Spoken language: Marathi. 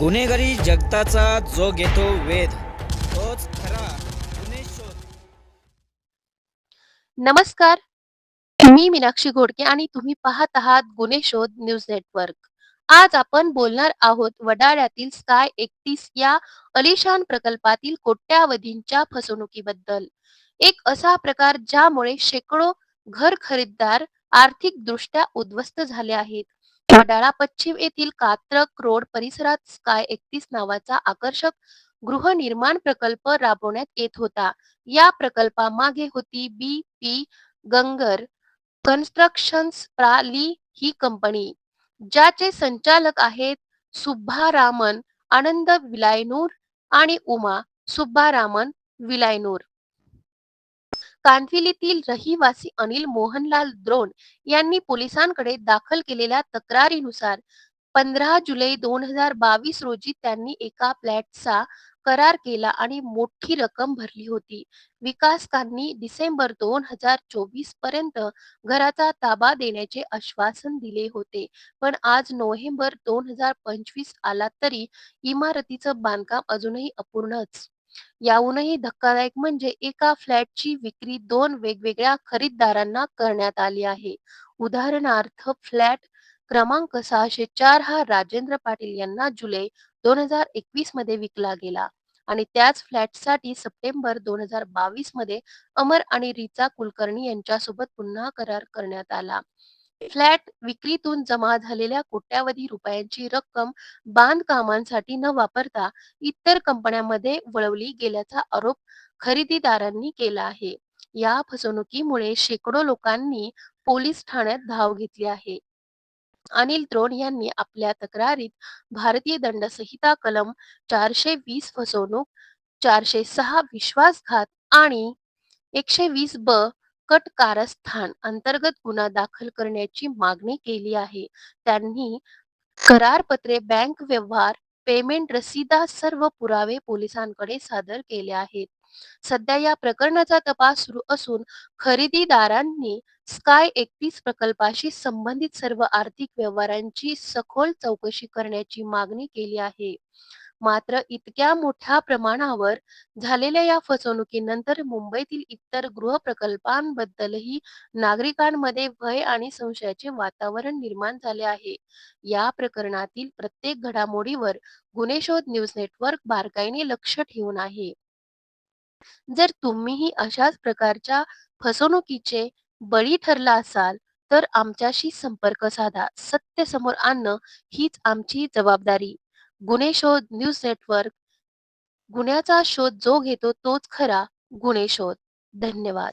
गुन्हेगारी जगताचा जो घेतो वेध तोच खरा गुन्हे शोध. नमस्कार मी मीनाक्षी घोडके आणि तुम्ही पाहत आहात गुन्हे शोध न्यूज नेटवर्क. आज आपण बोलणार आहोत वडाळ्यातील स्काय एकतीस या अलिशान प्रकल्पातील कोट्यावधींच्या फसवणुकीबद्दल. एक असा प्रकार ज्यामुळे शेकडो घर खरीददार आर्थिकदृष्ट्या उद्ध्वस्त झाले आहेत. वडाळा पश्चिम येथील कात्रक रोड परिसरात स्काय एकतीस नावाचा आकर्षक गृहनिर्माण प्रकल्प राबवण्यात येत होता. या प्रकल्पामागे होती बी पी गंगर कन्स्ट्रक्शन्स प्राली ही कंपनी ज्याचे संचालक आहेत सुब्बारामन आनंद विलायनूर आणि उमा सुब्बारामन विलायनूर. कांदिवलीतील रहिवासी अनिल मोहनलाल द्रोण यांनी पोलिसांकडे दाखल केलेल्या तक्रारीनुसार पंधरा जुलै दोन हजार बावीस रोजी त्यांनी एका फ्लॅटचा करार केला आणि मोठी रक्कम भरली होती. विकासकांनी डिसेंबर दोन हजार चोवीसपर्यंत घराचा ताबा देण्याचे आश्वासन दिले होते. पण आज नोव्हेंबर दोन हजार पंचवीस आला तरी इमारतीचं बांधकाम अजूनही अपूर्णच याहूनही धक्कादायक म्हणजे एका फ्लॅटची विक्री दोन वेगवेगळ्या खरीददारांना करण्यात आली आहे. उदाहरणार्थ फ्लॅट क्रमांक सहाशे चार हा राजेंद्र पाटील यांना जुलै दोन हजार एकवीसमध्ये विकला गेला आणि त्याच फ्लॅटसाठी सप्टेंबर दोन हजार बावीसमध्ये अमर आणि रिचा कुलकर्णी यांच्यासोबत पुन्हा करार करण्यात आला. फ्लॅट विक्रीतून जमा झालेल्या कोट्यावधी रुपयांची रक्कम बांधकामांसाठी न वापरता इतर कंपन्यांमध्ये वळवली गेल्याचा आरोप खरेदीदारांनी केला आहे. या फसवणुकीमुळे शेकडो लोकांनी पोलीस ठाण्यात धाव घेतली आहे. अनिल द्रोण यांनी आपल्या तक्रारीत भारतीय दंड संहिता कलम चारशे वीस फसवणूक चारशे सहा विश्वासघात आणि एकशे वीस ब कट कारस्थान अंतर्गत गुन्हा दाखल करण्याची मागणी केली आहे. त्यांनी करारपत्रे बँक व्यवहार पेमेंट रसीदा सर्व पुरावे पोलिसांकडे सादर केले आहेत. सध्या या प्रकरणाचा तपास सुरू असून खरेदीदारांनी स्काय एकतीस प्रकल्पाशी संबंधित सर्व आर्थिक व्यवहारांची सखोल चौकशी करण्याची मागणी केली आहे. मात्र इतक्या मोठ्या प्रमाणावर झालेल्या या फसवणुकीनंतर मुंबईतील इतर गृहप्रकल्पांबद्दलही नागरिकांमध्ये भय आणि संशयाचे वातावरण निर्माण झाले आहे. या प्रकरणातील प्रत्येक घडामोडीवर गुन्हे शोध न्यूज नेटवर्क बारकाईने लक्ष ठेवून आहे. जर तुम्हीही अशाच प्रकारच्या फसवणुकीचे बळी ठरला असाल तर आमच्याशी संपर्क साधा. सत्य समोर आणणं हीच आमची जबाबदारी. गुन्हे शोध न्यूज नेटवर्क. गुन्ह्याचा शोध जो घेतो तोच खरा गुन्हे शोध. धन्यवाद.